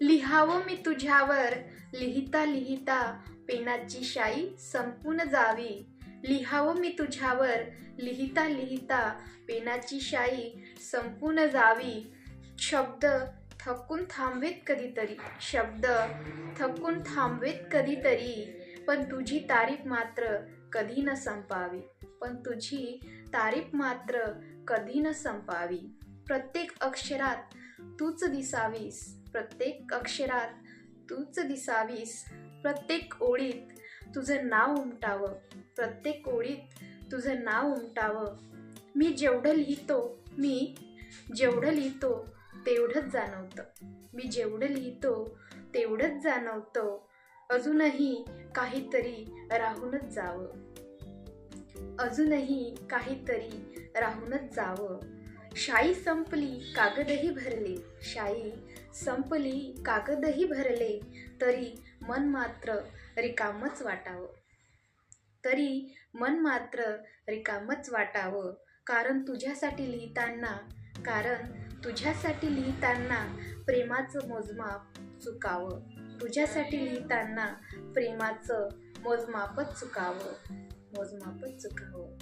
लिहावं मी तुझ्यावर लिहिता लिहिता पेनाची शाई संपून जावी. लिहावं मी तुझ्यावर लिहिता लिहिता पेनाची शाई संपून जावी. शब्द थकून थांबवेत कधीतरी शब्द थकून थांबवेत कधीतरी पण तुझी तारीफ मात्र कधी न संपावी. पण तुझी तारीफ मात्र कधी न संपावी. प्रत्येक अक्षरात तूच दिसावीस. प्रत्येक अक्षरात तूच दिसावीस. प्रत्येक ओळीत तुझं नाव उमटावं. प्रत्येक ओळीत तुझं नाव उमटावं. मी जेवढं लिहितो मी जेवढं लिहितो तेवढंच जाणवतं. मी जेवढं लिहितो तेवढंच जाणवतं. अजूनही काहीतरी राहूनच जावं. अजूनही काहीतरी राहूनच जावं. शाई संपली कागदही भरले. शाई संपली कागदही भरले तरी मन मात्र रिकामच वाटावं. तरी मन मात्र रिकामच वाटावं कारण तुझ्यासाठी लिहिताना कारण तुझ्यासाठी लिहिताना प्रेमाचं मोजमाप चुकावं. तुझ्यासाठी लिहिताना प्रेमाचं मोजमापच चुकावं. मोजमापच चुकावं.